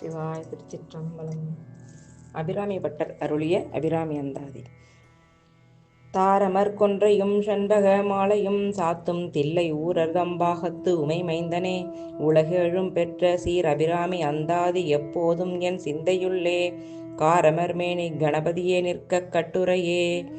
சிவாய திருச்சிற்றம்பலம். அபிராமி பட்டர் அருளிய அபிராமி அந்தாதி. தாரமர் கொன்றையும் செண்பக மாலையும் சாத்தும் தில்லை ஊரர் தம்பாகத்து உமை மைந்தனே. உலகெழும் பெற்ற சீர் அபிராமி அந்தாதி எப்போதும் என் சிந்தையுள்ளே. காரமர் மேனி கணபதியே நிற்க கட்டுரையே.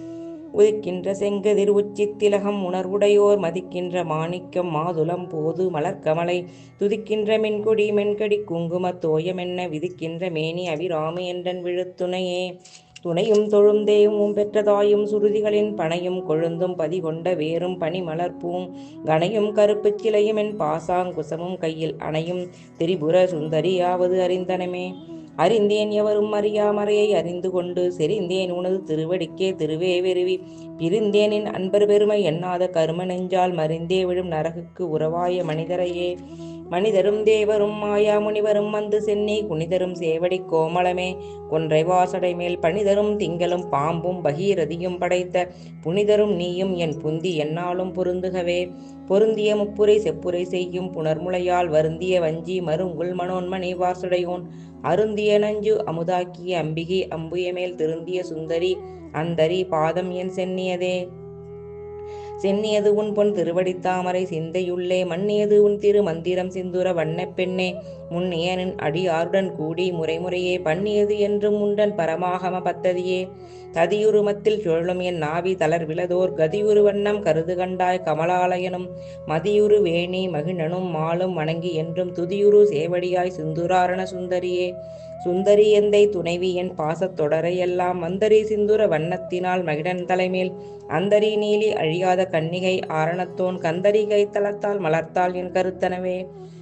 உதிக்கின்ற செங்கதிர் உச்சித்திலகம் உணர்வுடையோர் மதிக்கின்ற மாணிக்கம் மாதுளம் போது மலர்கமலை துதிக்கின்ற மென்கொடி மென்கடி குங்கும தோயமென்ன விதிக்கின்ற மேனி அபிராமி என்றன் விழுத்துணையே. துணையும் தொழும் தேவும் பெற்ற சுருதிகளின் பனையும் கொழுந்தும் பதிகொண்ட பனி பனிமலர்ப்பூங் கனையும் கருப்புச் சிலையும் என் பாசாங்குசமும் கையில் அணையும் திரிபுர சுந்தரியாவது அறிந்தனமே. அறிந்தேன் எவரும் அறியாமறையை அறிந்து கொண்டு செறிந்தேன் உனது திருவடிக்கே திருவே வெறுவி பிரிந்தேனின் அன்பர் பெருமை எண்ணாத கரும நெஞ்சால் மறிந்தே விழும் நரகுக்கு உறவாய மனிதரையே. மனிதரும் தேவரும் மாயா முனிவரும் வந்து சென்னி குனிதரும் சேவடி கோமளமே. கொன்றை வாசடை மேல் பனிதரும் திங்களும் பாம்பும் பகீரதியும் படைத்த புனிதரும் நீயும் என் புந்தி என்னாலும் பொருந்துகவே. பொருந்திய முப்புரை செப்புரை செய்யும் புனர்முளையால் வருந்திய வஞ்சி மருங்குள் மனோன்மணி வாசுடையோன். அருந்திய நஞ்சு அமுதாக்கிய அம்பிகை அம்புயமேல் திருந்திய சுந்தரி அந்தரி பாதம் என் சென்னியதே. சென்னியது உன் பொன் திருவடித்தாமரை சிந்தையுள்ளே மன்னியது உன் திரு மந்திரம் சிந்துர வண்ணப்பெண்ணே முன் முன்னியனின் அடியாருடன் கூடி முறைமுறையே பண்ணியது என்றும் உண்டன் பரமாகம பத்ததியே ததியுருமத்தில் சுழலும் என் நாவி தளர் விலதோர் கதியுரு வண்ணம் கருது கண்டாய் கமலாலயனும் மதியுரு வேணி மகிழனும் மாலும் வணங்கி என்றும் துதியுரு சேவடியாய் சிந்துராரண சுந்தரியே. சுந்தரி எந்தை துணைவி என் பாசத் தொடரையெல்லாம் மந்தரி சிந்துர வண்ணத்தினால் மகிழன் தலைமேல் அந்தரி நீலி அழியாத கன்னிகை ஆரணத்தோன் கந்தரி கைத்தளத்தால் மலர்த்தாள் என் கருத்தனவே.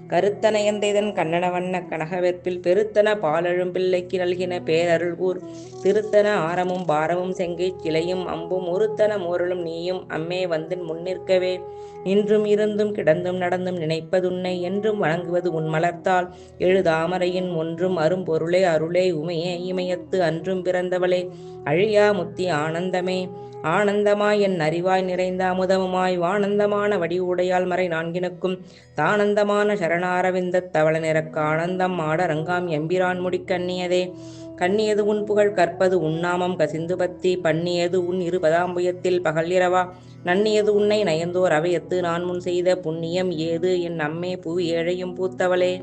கருத்தனையந்தைதன் கண்ணன வண்ண கனகவெற்பில் பெருத்தன பாலழும் பிள்ளைக்கு நல்கின பேரருள்கூர். திருத்தன ஆரமும் பாரமும் செங்கை கிளையும் அம்பும் ஒருத்தன மோரலும் நீயும் அம்மே வந்து முன்னிற்கவே. நின்றும் இருந்தும் கிடந்தும் நடந்தும் நினைப்பதுன்னை என்றும் வணங்குவது உன் மலர்த்தால். எழுதாமரையின் ஒன்றும் அரும்பொருளே அருளே உமையே இமயத்து அன்றும் பிறந்தவளே. அழியா முத்தி ஆனந்தமே. ஆனந்தமாய் என் அறிவாய் நிறைந்த அமுதமுமாய் வானந்தமான வடிவுடையால் மறை நான்கினுக்கும் தானந்தமான சரணாரவிந்த தவள நிறக்க ஆனந்தம் ஆட ரங்காம் எம்பிரான் முடி கண்ணியதே. கண்ணியது உன் புகழ் கற்பது உன்னாமம் கசிந்து பத்தி பண்ணியது உன் இரு பதாம்புயத்தில் பகல் இரவா. நன்னியது உன்னை நயந்தோர் அவையத்து நான் முன் செய்த புண்ணியம் ஏது? என் அம்மே புவி ஏழையும் பூத்தவளே.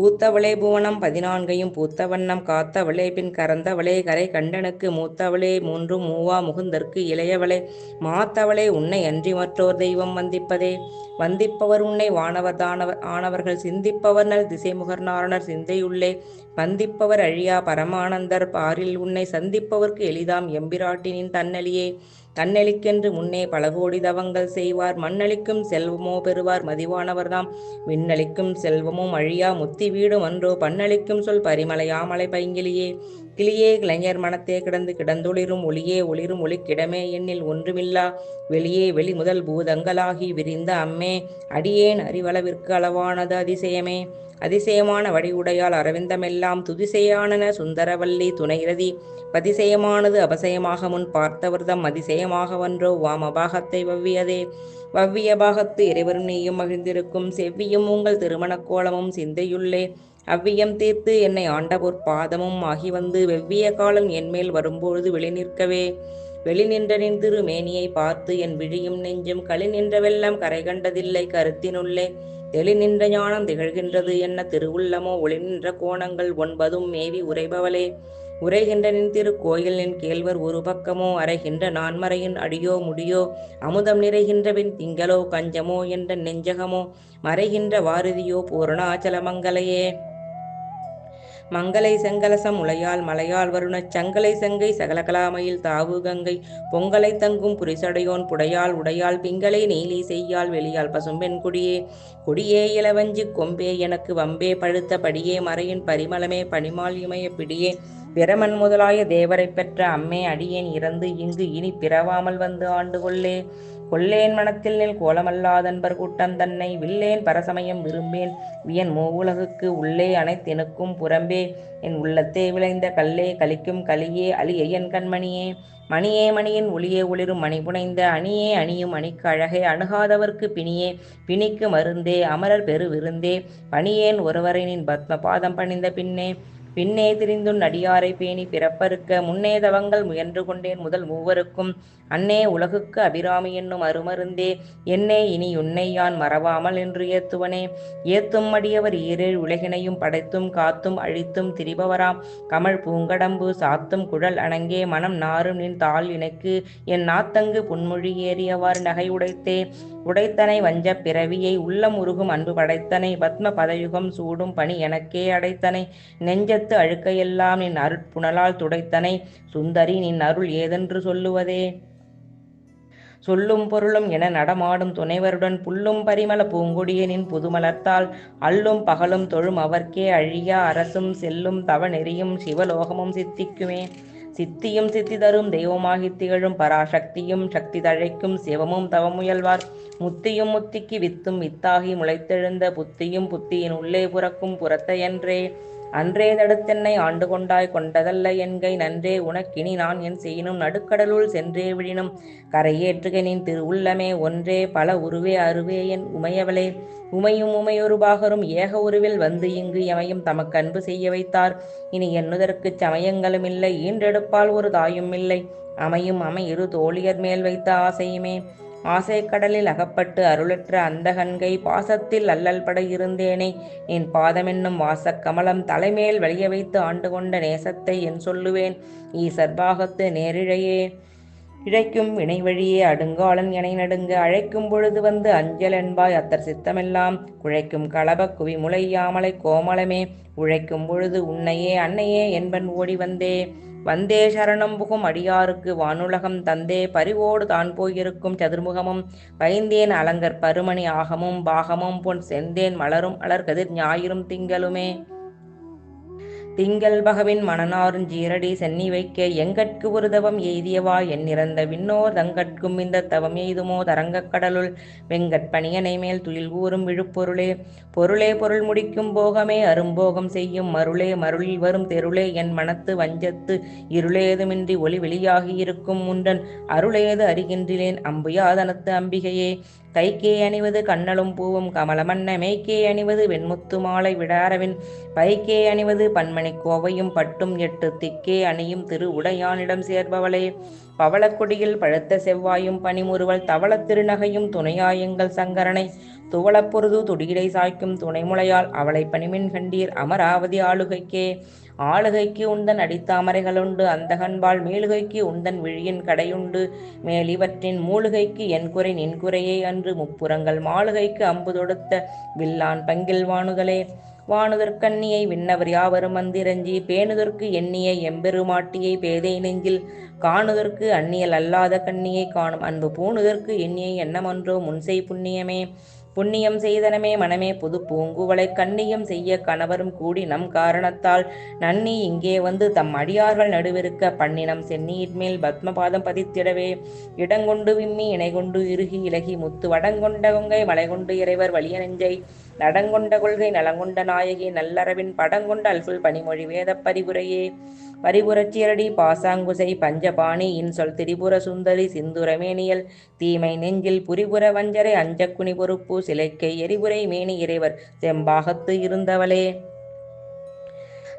பூத்தவளே புவனம் பதினான்கையும் பூத்த வண்ணம் காத்தவளே பின் கறந்தவளே கரை கண்டனுக்கு மூத்தவளே மூன்றும் மூவா முகுந்தற்கு இளையவளே மாத்தவளே உன்னை அன்றி மற்றோர் தெய்வம் வந்திப்பதே. வந்திப்பவர் உன்னை வானவர் தானவர் ஆனவர்கள் சிந்திப்பவர் நல் திசைமுகர் நாரணர் சிந்தையுள்ளே. வந்திப்பவர் அழியா பரமானந்தர் பாரில் உன்னை சந்திப்பவர்க்கு எளிதாம் எம்பிராட்டினின் தன்னலியே. தன்னெளிக்கென்று முன்னே பல கோடி தவங்கள் செய்வார். மண்ணளிக்கும் செல்வமோ பெறுவார். மதிவானவர்தாம். விண்ணளிக்கும் செல்வமும் அழியா முத்தி வீடும் அன்றோ பண்ணளிக்கும் சொல் பரிமலையாமலை பைங்கிலியே. கிளியே இளைஞர் மனத்தே கிடந்து கிடந்துளிரும். ஒளியே ஒளிரும் ஒளிக்கிடமே எண்ணில் ஒன்றுமில்லா. வெளியே வெளி முதல் பூதங்களாகி விரிந்த அம்மே. அடியேன் அறிவளவிற்கு அளவானது அதிசயமே. அதிசயமான வடிவுடையால் அரவிந்தமெல்லாம் துதிசையானன. சுந்தரவல்லி துணைரதி பதிசயமானது அபசயமாக முன் பார்த்தவர்தம் அதிசயமாக வன்றோ வாம் அபாகத்தை வவ்வியதே. வவ்விய பாகத்து இறைவரும் நீயும் மகிழ்ந்திருக்கும். செவ்வியும் உங்கள் திருமணக் கோலமும் சிந்தையுள்ளே. அவ்வியம் தீர்த்து என்னை ஆண்டபோர் பாதமும் ஆகி வந்து வெவ்விய காலம் என்மேல் வரும்பொழுது வெளி நிற்கவே. வெளி நின்ற திருமேனியை பார்த்து என் விழியும் நெஞ்சும் களி நின்ற வெள்ளம் கரை கண்டதில்லை கருத்தினுள்ளே. தெளி நின்ற ஞானம் திகழ்கின்றது என்ன திருவுள்ளமோ ஒளி நின்ற கோணங்கள் ஒன்பதும் மேவி உரைபவளே உரைகின்றனின் திரு திருக்கோயில் நின் கேள்வர் ஒரு பக்கமோ அறைகின்ற நான்மறையின் அடியோ முடியோ அமுதம் நிறைகின்றபின் திங்களோ கஞ்சமோ என்ற நெஞ்சகமோ மறைகின்ற வாரதியோ பூரணாச்சல மங்களையே. மங்களை செங்கலசம் உலையால் மலையால் வருணச் சங்கலை செங்கை சகலகலாமையில் தாவு கங்கை பொங்கலை தங்கும் புரிசடையோன் புடையால் உடையால் பிங்களை நீலி செய்யால் வெளியால் பசும்பெண் குடியே. கொடியே இளவஞ்சி கொம்பே எனக்கு வம்பே பழுத்த படியே மறையின் பரிமளமே பனிமால் இமய பிடியே. பிரமன் முதலாய தேவரை பெற்ற அம்மே அடியேன் இறந்து இங்கு இனி பிறவாமல் வந்து ஆண்டு கொள்ளே. கொல்லேன் மனத்தில் நெல் கோலமல்லாதன்பர் கூட்டம் தன்னை. வில்லேன் பரசமயம் விரும்பேன். வியன் மூவுலகுக்கு உள்ளே அனைத்தெனுக்கும் புறம்பே. என் உள்ளத்தே விளைந்த கல்லே கலிக்கும் கலியே அழிய என் கண்மணியே. மணியே மணியின் ஒளியே ஒளிரும் மணி புனைந்த அணியே அணியும் அணிக்கு அழகே. அணுகாதவர்க்கு பிணியே. பிணிக்கு மருந்தே. அமரர் பெரு விருந்தே. பணியேன் ஒருவரினின் பத்ம பாதம் பணிந்த பின்னே. பின்னே திரிந்தும் நடியாரை பேணி பிறப்பறுக்க முன்னே தவங்கள் முயன்று கொண்டேன் முதல் மூவருக்கும். அன்னே உலகுக்கு அபிராமி என்னும் அருமருந்தே. என்னே இனி உன்னை யான் மறவாமல் என்று ஏத்துவனே. ஏத்தும் அடியவர் ஈரேழ் உலகினையும் படைத்தும் காத்தும் அழித்தும் திரிபவராம். கமல் பூங்கடம்பு சாத்தும் குழல் அணங்கே. மனம் நாரும் நின் தாள் இணைக்கு. என் நாத்தங்கு புன்மொழி ஏறியவாறு நகை உடைத்தே. உடைத்தனை வஞ்ச பிறவியை உள்ளம் உருகும் அன்பு படைத்தனை பத்ம பதயுகம் சூடும் பணி எனக்கே அடைத்தனை. நெஞ்சத்து அழுக்கையெல்லாம் நின் அருட்புணலால் துடைத்தனை. சுந்தரி நின் அருள் ஏதென்று சொல்லுவதே? சொல்லும் பொருளும் என நடமாடும் துணைவருடன் புல்லும் பரிமள பூங்குடியனின் புதுமலர்த்தால். அல்லும் பகலும் தொழும் அவர்க்கே அழியா அரசும் செல்லும் தவ நெறியும் சிவலோகமும் சித்திக்குமே. சித்தியும் சித்தி தரும் தெய்வமாகி திகழும் பராசக்தியும் சக்தி தழைக்கும் சிவமும் தவமுயல்வார். முத்தியும் முத்திக்கு வித்தும் வித்தாகி முளைத்தெழுந்த புத்தியும் புத்தியின் உள்ளே புறக்கும் புறத்தையன்றே அன்றே தடுத்தென்னை ஆண்டு கொண்டாய் கொண்டதல்ல என்கை. நன்றே உனக்கினி நான் என் செய்யினும் நடுக்கடலுள் சென்றே விழினும். கரையேற்றுக நின் திரு உள்ளமே ஒன்றே பல உருவே அருவே என் உமையவளே. உமையும் உமையொரு பாகரும் ஏக உருவில் வந்து இங்கு எமையும் தமக்கு அன்பு செய்ய வைத்தார். இனி என்னுதற்குச் சமயங்களும் இல்லை ஈன்றெடுப்பால் ஒரு தாயும் இல்லை. அமையும் அமை இரு தோழியர் மேல் வைத்த ஆசையுமே. ஆசைக்கடலில் அகப்பட்டு அருளற்ற அந்தகன்கை பாசத்தில் அல்லல் பட இருந்தேனே. என் பாதமென்னும் வாசக்கமலம் தலைமேல் வலிய வைத்து ஆண்டு கொண்ட நேசத்தை என் சொல்லுவேன். ஈசர்பாகத்து நேரிழையே. இழைக்கும் வினை வழியே அடுங்காலன் என நடுங்க அழைக்கும் பொழுது வந்து அஞ்சல் என்பாய். அத்தர் சித்தமெல்லாம் குழைக்கும் களப குவி முளையாமலை கோமலமே. உழைக்கும் பொழுது உன்னையே அன்னையே என்பன் ஓடி வந்தே. வந்தே சரணம் புகும் அடியாருக்கு வானுலகம் தந்தே பரிவோடு தான் போயிருக்கும் சதுர்முகமும் வைந்தேன் அலங்கர் பருமணி ஆகமும் பாகமும் பொன் செந்தேன் மலரும் அலர்கதிர் ஞாயிறும் திங்களுமே. திங்கள் பகவின் மணனாரும் ஜீரடி சென்னி வைக்க எங்கட்கு ஒரு தவம் எய்தியவா? எண்ணிறந்த விண்ணோர் தங்கட்கும் இந்த தவம் எய்துமோ? தரங்கக் கடலுள் வெங்கட்பணியனை மேல் துயில் கூறும் விழுப்பொருளே. பொருளே பொருள் முடிக்கும் போகமே அரும்போகம் செய்யும் மருளே. மருளில் வரும் தெருளே என் மனத்து வஞ்சத்து இருளேதுமின்றி ஒளி வெளியாகி இருக்கும் முண்டன். அருளேது அறிகின்றேன் அம்புயாதனத்து அம்பிகையே. கைக்கே அணிவது கண்ணலும் பூவும் கமலமன்ன மெய்க்கே அணிவது வெண்முத்து மாலை விடாரவின். பைக்கே அணிவது பன்மணி கோவையும் பட்டும் எட்டு திக்கே அணியும் திரு உடையானிடம் சேர்பவளே. பவளக்குடியில் பழுத்த செவ்வாயும் பனிமுறுவல் தவளத் திருநகையும் துணையாயுங்கள் சங்கரனை. துவளப்பொருது துடியிடை சாய்க்கும் துணைமுளையால் அவளை பணிமின் கண்டீர் அமராவதி ஆளுகைக்கே. ஆளுகைக்கு உந்தன் அடித்தாமரைகளுண்டு அந்தகன்பால் மேலுகைக்கு உந்தன் விழியின் கடையுண்டு மேல் இவற்றின் மூலிகைக்கு என்குறை நின்குறையே அன்று முப்புறங்கள் மாளுகைக்கு அம்பு தொடுத்த வில்லான் பங்கில் வாணுதலே வானுதற்கண்ணியை விண்ணவர் யாவரும் வந்திரஞ்சி பேணுதற்கு எண்ணிய எம்பெருமாட்டியை பேதை நெஞ்சில் காணுதற்கு அந்நியல் அல்லாத கண்ணியை காணும் அன்பு பூணுதற்கு எண்ணிய எண்ணமன்றோ முன்செய் புண்ணியமே. புண்ணியம் செய்தனமே மனமே புது பூங்குவளை கண்ணியம் செய்ய கணவரும் கூடி நம் காரணத்தால் நன்னி இங்கே வந்து தம் அடியார்கள் நடுவிருக்க பண்ணினம் சென்னியின் மேல் பத்மபாதம் பதித்திடவே. இடங்கொண்டு விம்மி இணைகொண்டு இறுகி இலகி முத்து வடங்கொண்ட கொங்கை மலை கொண்டு இறைவர் வலிய நெஞ்சை நடங்கொண்ட கொள்கை நலங்கொண்ட நாயகி நல்லறவின் படங்கொண்ட அல்குல் பனிமொழி வேத பரிபுரையே பரிபுரச்சியரடி பாசாங்குசை பஞ்சபாணி இன்சொல் திரிபுர சுந்தரி சிந்துரமேனியல் தீமை நெஞ்சில் புரிபுர வஞ்சரை அஞ்சக்குனி பொறுப்பு சிலைக்கை எரிபுரை மேனி இறைவர் செம்பாகத்து இருந்தவளே.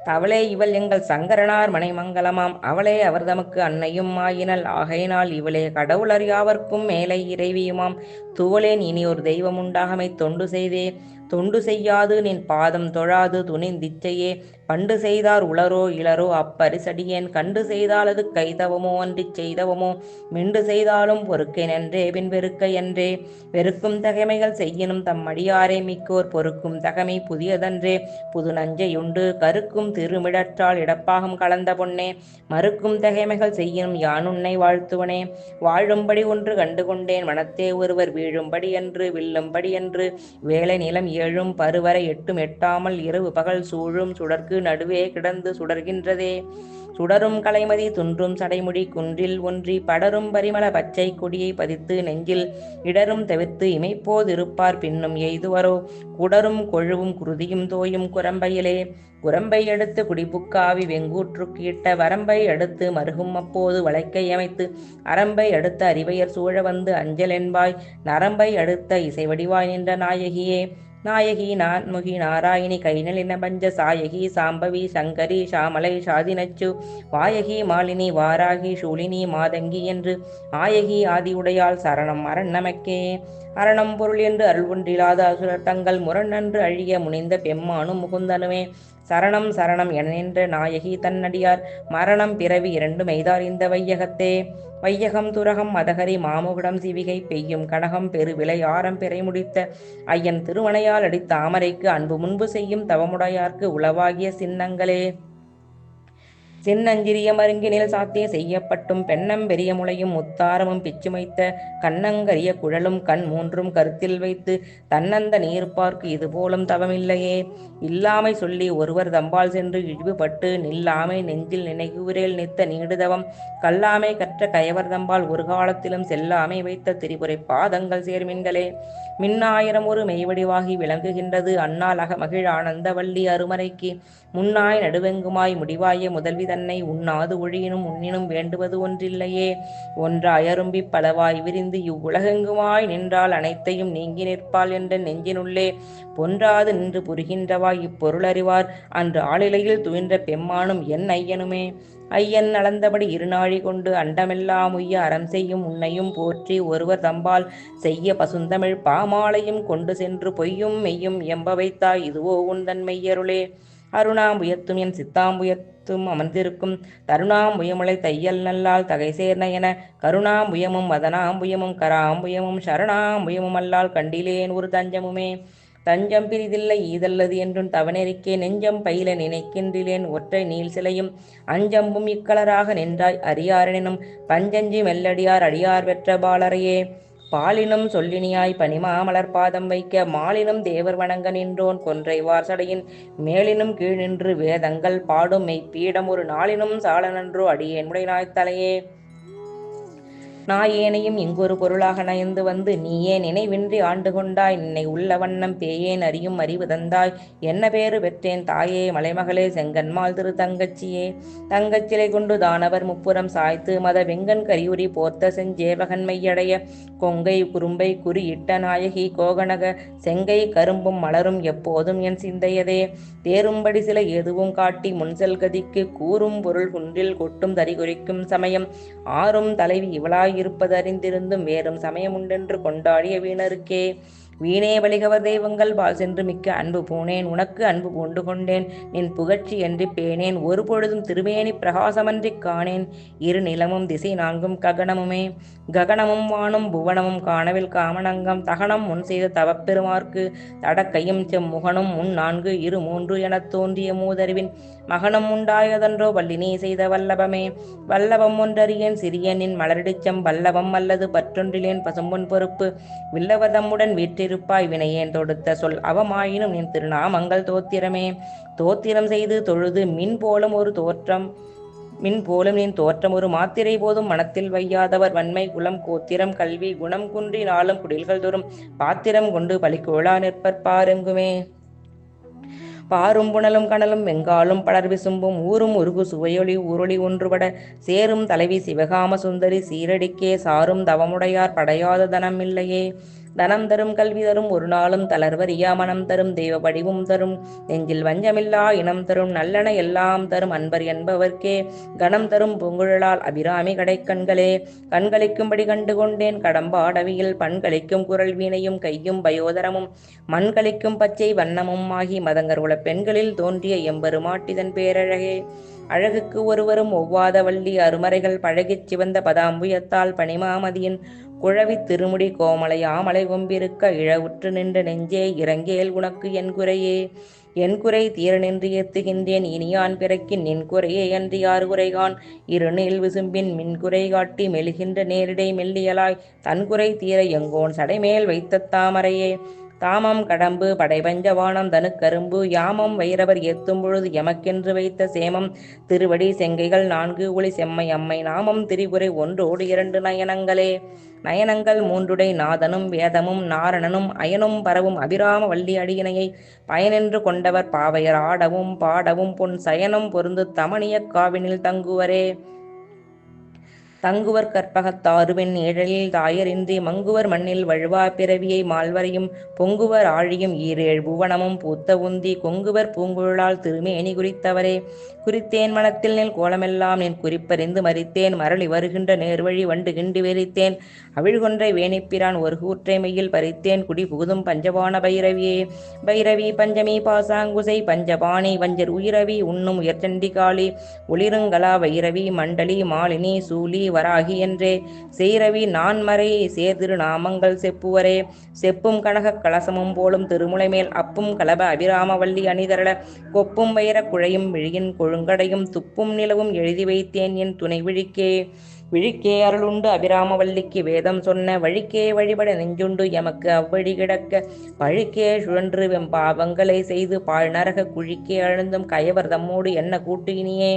தவளே இவள் எங்கள் சங்கரனார் மனைமங்கலமாம். அவளே அவர் தமக்கு அன்னையும் ஆயினல் ஆகையினால் இவளே கடவுளர் யாவர்க்கும் மேலை இறைவியுமாம். துவளேன் இனி ஒரு தெய்வம் உண்டாகமை தொண்டு செய்தே. தொண்டு செய்யாது நின் பாதம் தொழாது துணிந்திச்சையே. பண்டு செய்தார் உளரோ இளரோ அப்பரிசடியேன் கண்டு செய்தாலது கைதவமோ அன்றி செய்தவமோ மிண்டு செய்தாலும் பொறுக்கேன் என்றே பின் வெறுக்க என்றே வெறுக்கும் தகைமைகள் செய்யினும் தம் அடியாரே மிக்கோர் பொறுக்கும் தகைமை புதியதன்றே. புது நஞ்சையுண்டு கருக்கும் திருமிடற்றால் இடப்பாகம் கலந்த பொன்னே. மறுக்கும் தகைமைகள் செய்யினும் யானுன்னை வாழ்த்துவனே. வாழும்படி ஒன்று கண்டு கொண்டேன் மனத்தே ஒருவர் வீழும்படி என்று வில்லும்படி என்று. வேலை நிலம் ஏழும் பருவரை எட்டும் எட்டாமல் இரவு பகல் சூழும் சுடர்க்கு நடுவே கிடந்து சுடர்கின்றதே. சுடரும் கலைமதி துன்றும் சடைமுடி குன்றில் ஒன்றி படரும் பரிமள பச்சை கொடியை பதித்து நெஞ்சில் இடரும் தவிர்த்து இமைப்போதிருப்பார் பின்னும் எய்துவரோ. குடரும் கொழுவும் குருதியும் தோயும் குரம்பையிலே. குரம்பை எடுத்து குடிபுக்காவி வெங்கூற்று கீட்ட வரம்பை அடுத்து மருகும் அப்போது வளைக்கை அமைத்து அரம்பை அடுத்த அறிவையர் சூழ வந்து அஞ்சல் என்பாய். நரம்பை அடுத்த இசைவடிவாய் நின்ற நாயகியே. நாயகி நான்முகி நாராயணி கைநலின பஞ்ச சாயகி சாம்பவி சங்கரி சாமலை சாதினச்சு வாயகி மாலினி வாராகி சூலினி மாதங்கி என்று ஆயகி ஆதியுடையால் சரணம் அரண் நமக்கே. அரணம் பொருள் என்று அருள் ஒன்றில்லாத அசுரர் தங்கள் முரண் அன்று அழிய முனிந்த பெம்மானும் முகுந்தனுமே. சரணம் சரணம் என நாயகி தன்னடியார் மரணம் பிறவி இரண்டு மெய்தார் இந்த வையகத்தே. வையகம் துரகம் மதகரி மாமுகுடம் சிவிகை பெய்யும் கனகம் பெருவிலை ஆரம் பிறை முடித்த ஐயன் திருவனையால் அடித்த தாமரைக்கு அன்பு முன்பு செய்யும் தவமுடையார்க்கு உளவாகிய சின்னங்களே. சின்னஞ்சிறிய மருங்கினில் சாத்திய செய்யப்பட்டும் பெண்ணம் பெரிய முளையும் முத்தாரமும் பிச்சுமைத்த கண்ணங்கரிய குழலும் கண் மூன்றும் கருத்தில் வைத்து தன்னந்த நீர்ப்பார்க்கு இதுபோலும் தவமில்லையே. இல்லாமை சொல்லி ஒருவர் தம்பால் சென்று இழிவுபட்டு நில்லாமை நெஞ்சில் நினைவுரேல் நித்த நீடுதவம் கல்லாமை கற்ற கயவர் தம்பால் ஒரு காலத்திலும் செல்லாமை வைத்த திரிபுரை பாதங்கள் சேர்மின்களே மின்னாயிரம் ஒரு மெய்வடிவாகி விளங்குகின்றது அண்ணால் அக மகிழ் ஆனந்தவல்லி அருமறைக்கு முன்னாய் நடுவெங்குமாய் முடிவாய முதல்வி தன்னை உண்ணாது ஒழியினும் உண்ணினும் வேண்டுவது ஒன்றில்லையே. ஒன்றாய் அரும்பி பலவாய் விரிந்து இவ்வுலகெங்குமாய் நின்றால் அனைத்தையும் நீங்கி நிற்பாள் என்ற நெஞ்சினுள்ளே. பொன்றாது நின்று புரிகின்றவாய் இப்பொருளறிவார் அன்று ஆளிலையில் துயின்ற பெம்மானும் என் ஐயனுமே. ஐயன் அளந்தபடி இருநாழி கொண்டு அண்டமெல்லாம் உய்ய அறம் செய்யும் உன்னையும் போற்றி ஒருவர் தம்பால் செய்ய பசுந்தமிழ் பாமாலையும் கொண்டு சென்று பொய்யும் மெய்யும் எம்ப வைத்தாய். இதுவோ உந்தன் தன்மையருளே அருணாம்புயத்தும் என் சித்தாம்புயத்தும் அமர்ந்திருக்கும். தருணாம்புயமுலை தையல் நல்லால் தகை சேர்ன என கருணாம்புயமும் மதனாம்புயமும் கராம்புயமும் சரணாம்புயமும் அல்லால் கண்டிலேன் ஒரு தஞ்சமுமே. தஞ்சம் பிரிதில்லை ஈதல்லது என்றும் தவனெறிக்கே நெஞ்சம் பயில நினைக்கின்றிலேன் ஒற்றை நீள் சிலையும். அஞ்சம்பும் இக்கலராக நின்றாய் அரியாரெனும். பஞ்சஞ்சி மெல்லடியார் அடியார் பெற்ற பாலரையே பாலினும் சொல்லினியாய் பனிமா மலர்பாதம் வைக்க மாலினும் தேவர் வணங்க நின்றோன் கொன்றை வார்சடையின் மேலினும் கீழ் நின்று வேதங்கள் பாடும் மெய்ப்பீடம் ஒரு நாளினும் சால நன்றோ அடியேன் முடைநாய்த்தலையே தலையே. நாயேனையும் இங்கொரு பொருளாக நயந்து வந்து நீயே நினைவின்றி ஆண்டு கொண்டாய் என்னை உள்ள வண்ணம் பேயேன் அறியும் அறிவு தந்தாய். என்ன பேறு பெற்றேன் தாயே மலைமகளே செங்கன்மால் திரு தங்கச்சியே. தங்கச்சிலை கொண்டு தானவர் முப்புறம் சாய்த்து மத வெங்கன் கரியுரி போர்த்த செஞ்சேவகன் மையடைய கொங்கை குறும்பை குறியிட்ட நாயகி கோகனக செங்கை கரும்பும் மலரும் எப்போதும் என் சிந்தையதே. தேரும்படி சில எதுவும் காட்டி முன்செல் கதிக்கு கூறும் பொருள் குன்றில் கொட்டும் தறிகுறிக்கும் சமயம். ஆறும் தலைவி இவளாய் இருப்பதறிந்திருந்தும் வேறும் சமயம் உண்டென்று கொண்டாடிய வீணருக்கே. வீணே வழிகவர் தெய்வங்கள் பால் சென்று மிக்க அன்பு பூனேன் உனக்கு அன்பு கொண்டு கொண்டேன். நின் புகழ்ச்சி என்று பேனேன் ஒரு பொழுதும் திருமேனி பிரகாசமன்றி காணேன். இரு நிலமும் திசை நான்கும் ககனமுமே. ககனமும் வானும் புவனமும் காணவில் காமனங்கம் தகனம் முன் செய்த தவப்பெருமார்க்கு தடக்கையும் செம்முகனும் முன் நான்கு இரு மூன்று எனத் தோன்றிய மூதறிவின். மகனும் உண்டாயதன்றோ வல்லினே செய்த வல்லபமே. வல்லபம் ஒன்றறியேன் சிறியனின் மலரடிச்சம் வல்லபம் அல்லது பற்றொன்றிலேன் பசும்பொன் பொறுப்பு. வில்லவதம்முடன் இருப்பாய் வினையேன் தொடுத்த சொல். அவமாயினும் நின் திருநாமங்கள் தோத்திரமே. தோத்திரம் செய்து தொழுது மின் போலும் ஒரு தோற்றம். மின் போலும் நின் தோற்றம் ஒரு மாத்திரை போதும். மனத்தில் வையாதவர் வன்மை குலம் கோத்திரம் கல்வி குணம் குன்றி நாளும் குடில்கள் தோறும். பாத்திரம் கொண்டு பலிக்கோளா நிற்பர் பாருங்குமே. பாரும் புனலும் கனலும் வெங்காலும் படர் விசும்பும். ஊரும் உருகு சுவையொளி ஊரொளி ஒன்றுபட. சேரும் தலைவி சிவகாம சுந்தரி சீரடிக்கே. சாரும் தவமுடையார் படையாத தனம் இல்லையே தனம் தரும் கல்வி தரும் ஒரு நாளும் தளர்வர் மனம் தரும் தெய்வ வடிவும் தரும். நெஞ்சில் வஞ்சமில்லா இனம் தரும் நல்லன எல்லாம் தரும் அன்பர் என்பவர்க்கே. கணம் தரும் பூங்குழலால் அபிராமி கடைக்கண்களே. கண்களிக்கும்படி கண்டு கொண்டேன் கடம்பாடவியில் பண்களிக்கும் குரல் வீணையும் கையும் பயோதரமும். மண்களிக்கும் பச்சை வண்ணமும் ஆகி மதங்கர் உள பெண்களில் தோன்றிய எம்பெருமாட்டிதன் பேரழகே. அழகுக்கு ஒருவரும் ஒவ்வாத வள்ளி அருமறைகள் பழகிச் சிவந்த பதாம்புயத்தால் பனிமாமதியின் குழவி திருமுடி கோமலை ஆமலை கொம்பிருக்க இழவுற்று நின்ற நெஞ்சே இறங்கேல் உனக்கு என் குறையே. என் குறை தீர நின்று ஏத்துகின்றேன் இனியான் பிறக்கின் நின் குறையே என்று யார் குறைகான்? இருநீள் விசும்பின் மின் குறை காட்டி மெழுகின்ற நேரிடை மெல்லியலாய் தன் குறை தீர எங்கோன் சடைமேல் வைத்த தாமரையே. தாமம் கடம்பு படைபஞ்சவானம் தனுக்கரும்பு யாமம் வைரவர் ஏத்தும் பொழுது எமக்கென்று வைத்த சேமம் திருவடி செங்கைகள் நான்கு ஒளி செம்மை அம்மை நாமம் திரிபுரை ஒன்றோடு இரண்டு நயனங்களே. நயனங்கள் மூன்றுடை நாதனும் வேதமும் நாரணனும் அயனும் பரவும் அபிராம வள்ளி அடியினையை பயனென்று கொண்டவர் பாவையர் ஆடவும் பாடவும் பொன் சயனம் பொருந்து தமணிய காவினில் தங்குவரே. தங்குவர் கற்பகத்தாருவின் ஏழலில் தாயரின்றி மங்குவர் மண்ணில் வழுவா பிறவியை மால்வரையும் பொங்குவர் ஆழியும் ஈரேழ் புவனமும் பூத்த உந்தி கொங்குவர் பூங்குழலால் திருமேனி குறித்தவரே. குறித்தேன் மனத்தில் நெல் கோலமெல்லாம் நின் குறிப்பறிந்து மறித்தேன். மரளி வருகின்ற நேர்வழி வண்டு கிண்டி வெறித்தேன். அவிழ்கொன்றை வேணிப்பிரான் ஒரு கூற்றை மெய்யில் பறித்தேன். குடி புகுதும் பஞ்சபான பைரவியே. பைரவி பஞ்சமி பாசாங்குசை பஞ்சபாணி வஞ்சர் உயிரவி உண்ணும் உயர்ச்சண்டிகாளி ஒளிருங்கலா வைரவி மண்டலி மாலினி சூலி வராகி என்றே. செய்ரவி நான்மறை சேர்திரு நாமங்கள் செப்புவரே. செப்பும் கனக கலசமும் போலும் திருமுலை மேல் அப்பும் கலப அபிராமவல்லி அணிதரள. கொப்பும் வைர குழையும் விழியின் கொழுங்கடையும் துப்பும் நிலவும் எழுதி வைத்தேன் என் துணை விழிக்கே. விழிக்கே அருளுண்டு அபிராமவல்லிக்கு வேதம் சொன்ன. வழிக்கே வழிபட நெஞ்சுண்டு எமக்கு அவ்வழி கிடக்க. பழிக்கே சுழன்று வெம்பாவங்களை செய்து பாழ் நரக குழிக்கே அழுந்தும் கயவர் தம்மோடு என்ன கூட்டினியே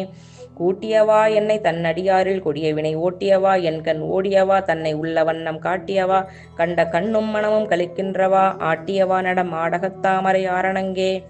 கூட்டியவா என்னை தன்னடியாரில் கொடிய வினை ஓட்டியவா? என் கண் ஓடியவா? தன்னை உள்ள வண்ணம் காட்டியவா? கண்ட கண்ணும் மனமும் கலிக்கின்றவா ஆட்டியவா நடம் ஆடகத்தாமரை ஆரணங்கே?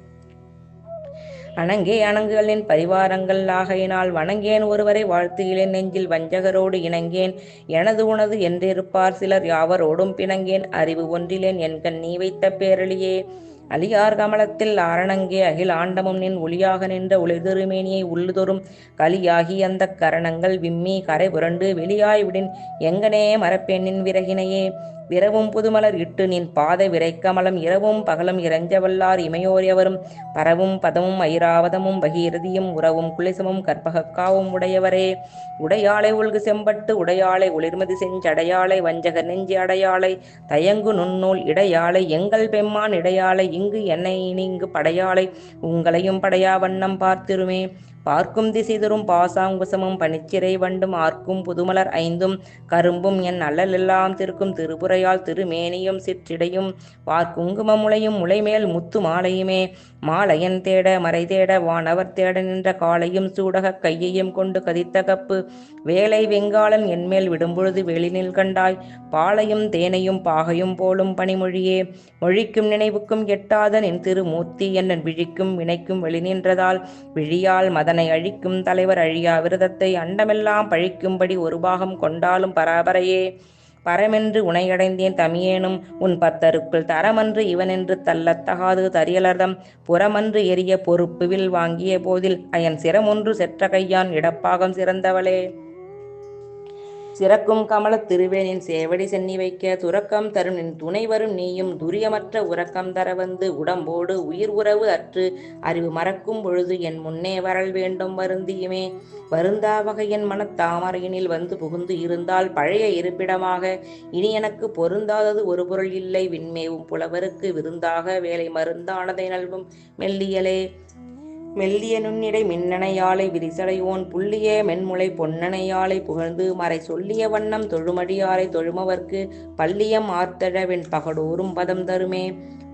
அணங்கே அணங்குகளின் பரிவாரங்கள் ஆகையினால் வணங்கேன் ஒருவரை வாழ்த்துகிறேன். நெஞ்சில் வஞ்சகரோடு இணங்கேன். எனது உனது என்றிருப்பார் சிலர். யாவரோடும் பிணங்கேன். அறிவு ஒன்றிலேன். என் கண் நீ வைத்த பேரழியே. அலியார் கமலத்தில் ஆரணங்கே அகில் ஆண்டமும் நின் ஒளியாக நின்ற ஒளிதொருமேனியை உள்ளுதொரும் கலியாகி அந்த கரணங்கள் விம்மி கரை புரண்டு வெளியாய் விடின். எங்கனே மரப்பெண்ணின் விறகினையே விரவும் புதுமலர் இட்டு நின் பாத விரைக்கமலம் இரவும் பகலும் இறஞ்சவல்லார் இமையோரியவரும் பரவும் பதமும் ஐராவதமும் பகீரதியும் உறவும் குளிசமும் கற்பகக்காவும் உடையவரே. உடையாளை உள்கு செம்பட்டு உடையாளை ஒளிர்மதி செஞ்சடையாளை வஞ்சக நெஞ்சு அடையாளை தயங்கு நுண்ணூல் இடையாளை எங்கள் பெம்மான் இடையாளை இங்கு என்னை நீங்கு படையாளை உங்களையும் படையா வண்ணம் பார்த்திருமே. பார்க்கும் திசைதரும் பாசாங்குசமும் பனிச்சிறை வண்டும் ஆர்க்கும் புதுமலர் ஐந்தும் கரும்பும் என் அல்லலெல்லாம் திருக்கும் திருப்புறையால் திருமேனியும் சிற்றிடையும். பார்க்குங்குமமுளையும் முளைமேல் முத்து மாலையுமே. மாலையன் தேட மறை தேட வானவர் தேட நின்ற காலையும் சூடக கையையும் கொண்டு கதித்த கப்பு. வேலை வெங்காளன் என்மேல் விடும்பொழுது வெளினில் கண்டாய். பாலையும் தேனையும் பாகையும் போலும் பனிமொழியே. மொழிக்கும் நினைவுக்கும் எட்டாத நின் திருமூர்த்தி என்னன் விழிக்கும் வினைக்கும் வெளிநின்றதால். விழியால் மதனை அழிக்கும் தலைவர் அழியா விரதத்தை அண்டமெல்லாம் பழிக்கும்படி ஒரு பாகம் கொண்டாலும் பராபரையே. பரமென்று உனையடைந்தேன் தமியேனும் உன் பத்தருக்குள் தரமன்று இவனென்று தள்ளத்தகாது தரியலர்தம் புறமன்று எரிய பொறுப்புவில் வாங்கிய போதில் அயன் சிரமொன்று செற்ற கையான் இடப்பாகம் சிறந்தவளே. சிறக்கும் கமலத் திருவேனின் சேவடி சென்னி வைக்க துறக்கம் தரும் நின் துணை வரும் நீயும் துரியமற்ற உறக்கம் தர வந்து உடம்போடு உயிர் உறவு அற்று அறிவு மறக்கும் பொழுது என் முன்னே வரல் வேண்டும் வருந்தியுமே. வருந்தா வகையன் மனத்தாமரையினில் வந்து புகுந்து இருந்தால் பழைய இருப்பிடமாக. இனி எனக்கு பொருந்தாதது ஒரு பொருள் இல்லை விண்மேவும் புலவருக்கு விருந்தாக வேலை மருந்தானதை நல்வும் மெல்லியலே. மெல்லிய நுண்ணிடை மின்னணையாலை விரிசடையோன் புள்ளிய மென்முளை பொன்னணையாலை புகழ்ந்து மறை சொல்லிய வண்ணம் தொழுமடியாரை தொழுமவர்க்கு பள்ளியம் ஆர்த்தழவென் பகடோறும் பதம் தருமே.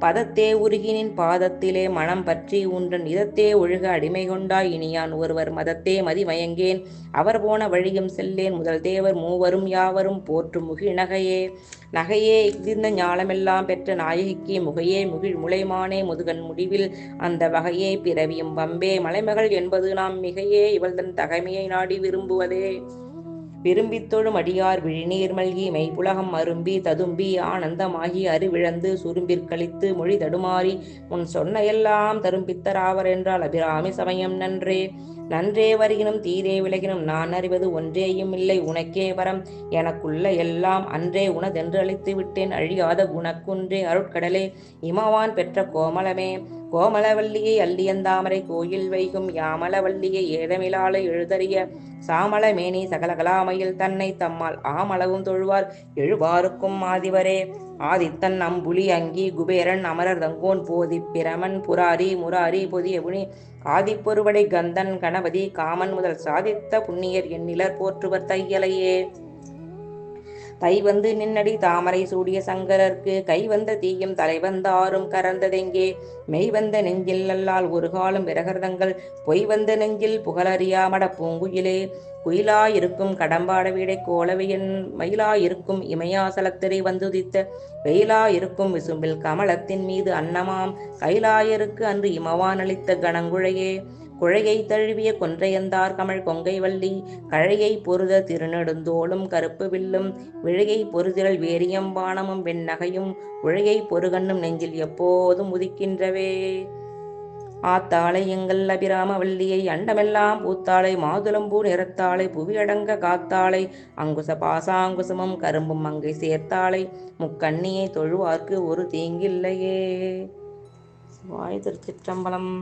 பதத்தே உருகினின் பாதத்திலே மனம் பற்றி உன்றன் இதத்தே ஒழுக அடிமை கொண்டாய். இனியான் ஒருவர் மதத்தே மதிமயங்கேன். அவர் போன வழியும் செல்லேன். முதல் தேவர் மூவரும் யாவரும் போற்றும் முகிழ் நகையே நகையே ஞாலமெல்லாம் பெற்ற நாயகிக்கு முகையே முகிழ் முளைமானே முதுகன் முடிவில். அந்த வகையே பிறவியும் வம்பே மலைமகள் என்பது நாம் மிகையே இவள் தன் தகைமையை நாடி விரும்புவதே. விரும்பித்தொழும் அடியார் விழிநீர் மல்கி மெய்ப்புலகம் அரும்பி ததும்பி ஆனந்தமாகி அறிவிழந்து சுரும்பிற்கழித்து மொழி தடுமாறி உன் சொன்ன எல்லாம் தரும்பித்தராவர் என்றால் அபிராமி சமயம் நன்றே. நன்றே வருகினும் தீரே விலகினும் நான் அறிவது ஒன்றேயும் இல்லை உனக்கே வரம். எனக்குள்ள எல்லாம் அன்றே உனதென்று அழித்து விட்டேன் அழியாத குணக்குன்றே அருட்கடலே இமவான் பெற்ற கோமலமே கோமலவல்லியை அல்லியந்தாமரை கோயில் வைகும் யாமலவல்லியை ஏதமிலாலை எழுதறிய சாமலமேனி மேனி தன்னை தம்மால் ஆமளவும் தொழுவார். எழுவாருக்கும் ஆதிவரே. ஆதித்தன் அம்புலி அங்கி குபேரன் அமரர் தங்கோன் போதி பிரமன் புராரி முராரி பொதிய புனி ஆதிப்பொருவடை கந்தன் கணபதி காமன் முதல் சாதித்த புண்ணியர் எண்ணிலர் போற்றுவர் தையலையே. தை வந்து நின்னடி தாமரை சூடிய சங்கரர்க்கு கை வந்த தீயும் தலைவந்தாரும் கறந்ததெங்கே? மெய் வந்த நெஞ்சில் அல்லால் ஒரு காலம் விரகர்தங்கள் பொய் வந்த நெஞ்சில் புகழறியாமட பூங்குயிலே? குயிலாயிருக்கும் கடம்பாட வீடை கோலவையன் மயிலாயிருக்கும் இமயாசலத்திரை வந்துதித்த வெயிலாயிருக்கும் விசும்பில் கமலத்தின் மீது அன்னமாம் கைலாயருக்கு அன்று இமவான் அளித்த கணங்குழையே? குழையை தழுவிய கொன்றையந்தார் கமழ் கொங்கை வள்ளி கழையை பொருத திருநெடுந்தோளும் கருப்பு வில்லும் விழையை பொருதிரல் வேரியம் பானமும் வெண்ணகையும் உழையை பொறுகண்ணும் நெஞ்சில் எப்போதும் உதிக்கின்றவே. ஆத்தாளை எங்கள் அபிராம வள்ளியை அண்டமெல்லாம் பூத்தாளை மாதுளம்பூ நிறத்தாளை புவியடங்க காத்தாளை அங்குச பாசாங்குசமும் கரும்பும் அங்கை சேர்த்தாளை முக்கண்ணியை தொழுவார்க்கு ஒரு தீங்கில்லையே. வாய் திருச்சிற்றம்பலம்.